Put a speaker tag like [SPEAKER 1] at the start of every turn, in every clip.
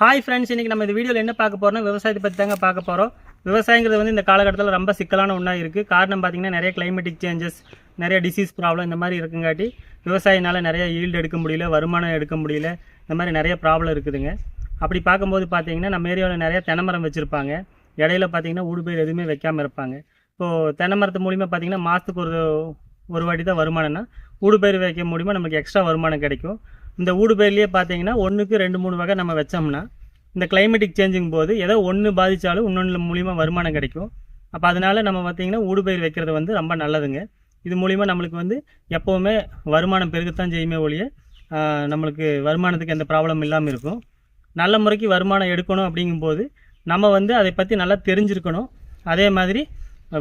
[SPEAKER 1] Hi friends இன்றைக்கி நம்ம இந்த வீடியோவில் என்ன பார்க்க போகிறோம்னா விவசாயத்தை பற்றி தாங்க பார்க்க போகிறோம் விவசாயங்கிறது வந்து இந்த காலகட்டத்தில் ரொம்ப சிக்கலான ஒன்றா இருக்குது காரணம் பார்த்தீங்கன்னா நிறைய கிளைமேட்டிக் சேஞ்சஸ் நிறைய டிசீஸ் ப்ராப்ளம் இந்த மாதிரி இருக்குங்காட்டி விவசாயினால் நிறைய ஈல்டு எடுக்க முடியல வருமானம் எடுக்க முடியல இந்த மாதிரி நிறைய ப்ராப்ளம் இருக்குதுங்க. அப்படி பார்க்கும்போது பார்த்திங்கன்னா நம்ம ஏரியாவில் நிறைய தென்னை மரம் வச்சுருப்பாங்க. இடையில பார்த்தீங்கன்னா ஊடுபயிர் எதுவுமே வைக்காமல் இருப்பாங்க. இப்போது தென்னை மரத்து மூலிமா பார்த்தீங்கன்னா மாதத்துக்கு ஒரு ஒரு வாட்டி தான் வருமானம்னா ஊடுபயிர் வைக்க மூலிமா நமக்கு எக்ஸ்ட்ரா வருமானம் கிடைக்கும். இந்த ஊடுபயிர்லேயே பார்த்தீங்கன்னா ஒன்றுக்கு ரெண்டு மூணு வகை நம்ம வச்சோம்னா இந்த கிளைமேட்டிக் சேஞ்சிங் போது ஏதோ ஒன்று பாதித்தாலும் இன்னொன்று மூலிமா வருமானம் கிடைக்கும். அப்போ அதனால நம்ம பார்த்தீங்கன்னா ஊடுபயிர் வைக்கிறது வந்து ரொம்ப நல்லதுங்க. இது மூலிமா நம்மளுக்கு வந்து எப்போவுமே வருமானம் பெருகத்தான் செய்யுமே ஒழிய நம்மளுக்கு வருமானத்துக்கு எந்த ப்ராப்ளம் இல்லாமல் இருக்கும். நல்ல முறைக்கு வருமானம் எடுக்கணும் அப்படிங்கும்போது நம்ம வந்து அதை பற்றி நல்லா தெரிஞ்சிருக்கணும். அதே மாதிரி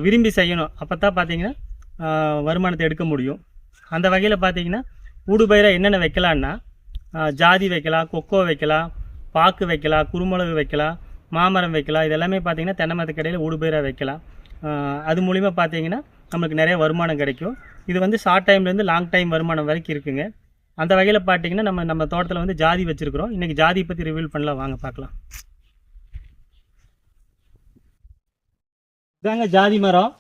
[SPEAKER 1] விரும்பி செய்யணும். அப்போ தான் பார்த்தீங்கன்னா வருமானத்தை எடுக்க முடியும். அந்த வகையில் பார்த்தீங்கன்னா ஊடுபயிரை என்னென்ன வைக்கலான்னா ஜாதி வைக்கலாம் கொக்கோ வைக்கலாம் பாக்கு வைக்கலாம் குருமிளகு வைக்கலாம் மாமரம் வைக்கலாம். இது எல்லாமே பார்த்தீங்கன்னா தென்னை மரத்துக்கு ஊடுபயிராக வைக்கலாம். அது மூலிமா பார்த்தீங்கன்னா நம்மளுக்கு நிறைய வருமானம் கிடைக்கும். இது வந்து ஷார்ட் டைம்லேருந்து லாங் டைம் வருமானம் வரைக்கும் இருக்குங்க. அந்த வகையில் பார்த்தீங்கன்னா நம்ம நம்ம தோட்டத்தில் வந்து ஜாதி வச்சுருக்குறோம். இன்றைக்கி ஜாதி பற்றி ரிவீல் பண்ணலாம். வாங்க பார்க்கலாம். இதாங்க ஜாதி மரம்.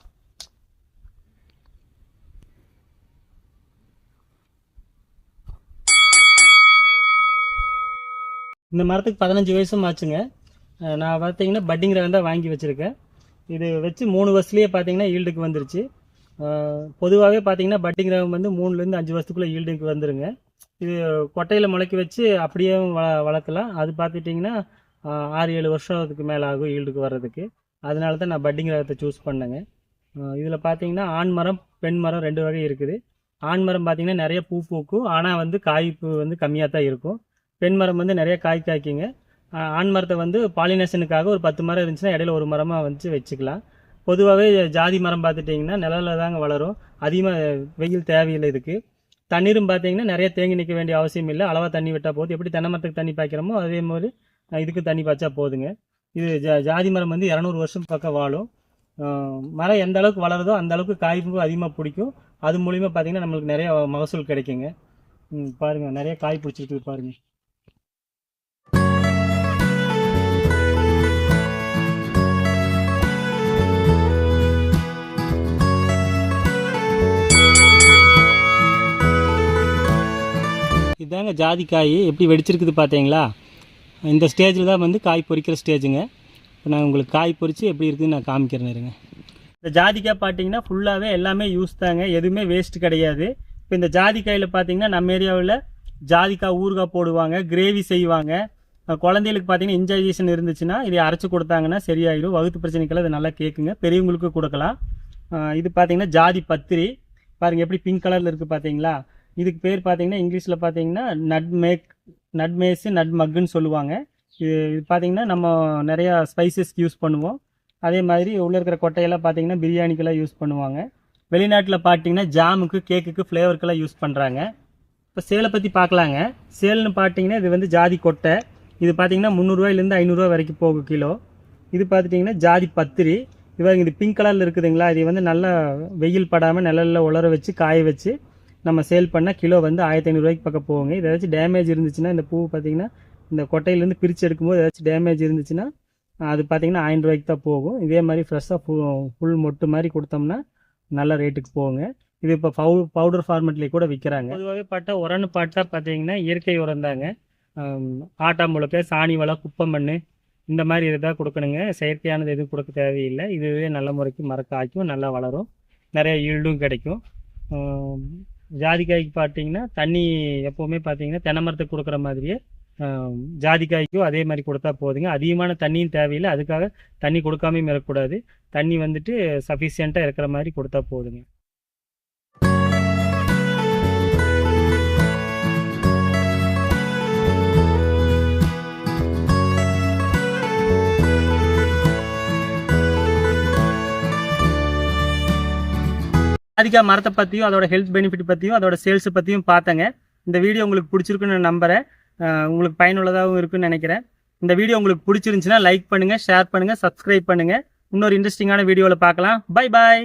[SPEAKER 1] இந்த மரத்துக்கு பதினஞ்சு வயசும் ஆச்சுங்க. நான் பார்த்தீங்கன்னா பட்டிங் ரகம் தான் வாங்கி வச்சுருக்கேன். இது வச்சு மூணு வருஷத்துலேயே பார்த்தீங்கன்னா ஈல்டுக்கு வந்துருச்சு. பொதுவாகவே பார்த்தீங்கன்னா பட்டிங் ரகம் வந்து மூணுலேருந்து அஞ்சு வருஷத்துக்குள்ளே ஈல்டுக்கு வந்துருங்க. இது கொட்டையில் முளைக்க வச்சு அப்படியே வ வளர்க்கலாம். அது பார்த்துட்டிங்கன்னா ஆறு ஏழு வருஷத்துக்கு மேலே ஆகும் ஈல்டுக்கு வர்றதுக்கு. அதனால தான் நான் பட்டிங் ரகத்தை சூஸ் பண்ணேங்க. இதில் பார்த்தீங்கன்னா ஆண் மரம் பெண் மரம் ரெண்டு வகை இருக்குது. ஆண் மரம் பார்த்தீங்கன்னா நிறைய பூ பூக்கும். ஆனால் வந்து காய்ப்பு வந்து கம்மியாக தான் இருக்கும். பெண் மரம் வந்து நிறைய காய் காய்க்குங்க. ஆண் மரத்தை வந்து பாலினேஷனுக்காக ஒரு பத்து மரம் இருந்துச்சுன்னா இடையில ஒரு மரமாக வந்து வச்சுக்கலாம். பொதுவாகவே ஜாதி மரம் பார்த்துட்டிங்கன்னா நிழல்ல தாங்க வளரும். அதிகமாக வெயில் தேவையில்லை இதுக்கு. தண்ணீரும் பார்த்தீங்கன்னா நிறைய தேங்கி நிற்க வேண்டிய அவசியம் இல்லை. அளவாக தண்ணி விட்டால் போதும். எப்படி தென்னை மரத்துக்கு தண்ணி பாய்க்கிறோமோ அதே மாதிரி இதுக்கு தண்ணி பாய்ச்சா போதுங்க. இது ஜா ஜாதி மரம் வந்து இரநூறு வருஷம் பக்கம் வாழும். மரம் எந்த அளவுக்கு வளருதோ அந்த அளவுக்கு காய்ப்பு அதிகமாக பிடிக்கும். அது மூலிமா பார்த்தீங்கன்னா நம்மளுக்கு நிறைய மகசூல் கிடைக்குங்க. ம், பாருங்க நிறைய காய் பிடிச்சிருக்கு பாருங்கள் இதாங்க ஜாதி காய். எப்படி வெடிச்சிருக்குது பார்த்தீங்களா? இந்த ஸ்டேஜில் தான் வந்து காய் பொறிக்கிற ஸ்டேஜுங்க இப்போ நான் உங்களுக்கு காய் பொரித்து எப்படி இருக்குதுன்னு நான் காமிக்கிறேன் இருங்க. இந்த ஜாதிக்காய் பார்த்தீங்கன்னா ஃபுல்லாகவே எல்லாமே யூஸ் தாங்க. எதுவுமே வேஸ்ட் கிடையாது. இப்போ இந்த ஜாதிக்காயில் பார்த்தீங்கன்னா நம்ம ஏரியாவில் ஜாதிக்காய் ஊறுகாய் போடுவாங்க கிரேவி செய்வாங்க. குழந்தைகளுக்கு பார்த்தீங்கன்னா இன்ஜைஜேஷன் இருந்துச்சுன்னா இதை அரைச்சி கொடுத்தாங்கன்னா சரியாயிடும். வகுத்து பிரச்சனைக்கெல்லாம் இது நல்லா கேட்குங்க பெரியவங்களுக்கு கொடுக்கலாம். இது பார்த்தீங்கன்னா ஜாதி பத்திரி. பாருங்கள் எப்படி பிங்க் கலரில் இருக்குது பார்த்தீங்களா? இதுக்கு பேர் பார்த்தீங்கன்னா இங்கிலீஷில் பார்த்தீங்கன்னா நட் மேக் நட்மக்குன்னு சொல்லுவாங்க. இது இது பார்த்தீங்கன்னா நம்ம நிறையா ஸ்பைசஸ்க்கு யூஸ் பண்ணுவோம். அதே மாதிரி உள்ளே இருக்கிற கொட்டையெல்லாம் பார்த்தீங்கன்னா பிரியாணிக்கெல்லாம் யூஸ் பண்ணுவாங்க. வெளிநாட்டில் பார்த்தீங்கன்னா ஜாமுக்கு கேக்குக்கு ஃப்ளேவருக்கெல்லாம் யூஸ் பண்ணுறாங்க இப்போ சேலை பற்றி பார்க்கலாங்க சேல்னு பார்த்தீங்கன்னா இது வந்து ஜாதி கொட்டை. இது பார்த்தீங்கன்னா முந்நூறுரூவாயிலேருந்து ஐநூறுரூவா வரைக்கும் போகும் கிலோ. இது பார்த்துட்டிங்கன்னா ஜாதி பத்திரி. இவங்க இது பிங்க் கலரில் இருக்குதுங்களா? இது வந்து நல்லா வெயில் படாமல் நல்ல உலர வச்சு காய வச்சு நம்ம சேல் பண்ணால் கிலோ வந்து ஆயிரத்தி ஐநூறுரூவாய்க்கு பக்கம் போவோங்க இது ஏதாச்சும் டேமேஜ் இருந்துச்சுன்னா இந்த பூ பார்த்தீங்கன்னா இந்த கொட்டையிலேருந்து பிரித்து எடுக்கும்போது ஏதாச்சும் டேமேஜ் இருந்துச்சுன்னா அது பார்த்தீங்கன்னா ஆயிரம் ரூபாய்க்கு தான் போகும். இதே மாதிரி ஃப்ரெஷ்ஷாக ஃபுல் மொட்டு மாதிரி கொடுத்தோம்னா நல்ல ரேட்டுக்கு போகுங்க. இது இப்போ பவு பவுடர் ஃபார்மெட்லேயே கூட விற்கிறாங்க பொதுவாகவே பார்த்தா உரம்னு பார்த்தா பார்த்தீங்கன்னா இயற்கை உரம் தாங்க. ஆட்டா முளக்க சாணி வளம் குப்பை மண் இந்த மாதிரி இதுதான் கொடுக்கணுங்க. செயற்கையானது எதுவும் கொடுக்க தேவையில்லை. இதுவே நல்ல முறைக்கு மர நல்லா வளரும். நிறைய ஈல்டும் கிடைக்கும். ஜாதிக்காய்க்கு பார்த்தீங்கன்னா தண்ணி எப்போவுமே பார்த்தீங்கன்னா தென்னை மரத்துக்கு கொடுக்குற மாதிரியே ஜாதிக்காய்க்கும் அதே மாதிரி கொடுத்தா போதுங்க. அதிகமான தண்ணியும் தேவையில்லை. அதுக்காக தண்ணி கொடுக்காமையும் இருக்கக்கூடாது. தண்ணி வந்துட்டு சஃபிஷியண்ட்டாக இருக்கிற மாதிரி கொடுத்தா போதுங்க. ஜாதிக்காய் மரத்தை பற்றியும் அதோட ஹெல்த் பெனிஃபிட் பற்றியும் அதோட சேல்ஸ் பற்றியும் பார்த்தேங்க. இந்த வீடியோ உங்களுக்கு பிடிச்சிருக்குன்னு நான் நம்புகிறேன் உங்களுக்கு பயனுள்ளதாகவும் இருக்குன்னு நினைக்கிறேன். இந்த வீடியோ உங்களுக்கு பிடிச்சிருந்துச்சுன்னா லைக் பண்ணுங்கள் ஷேர் பண்ணுங்கள் சப்ஸ்கிரைப் பண்ணுங்கள் இன்னொரு இன்ட்ரெஸ்டிங்கான வீடியோவில் பார்க்கலாம். Bye bye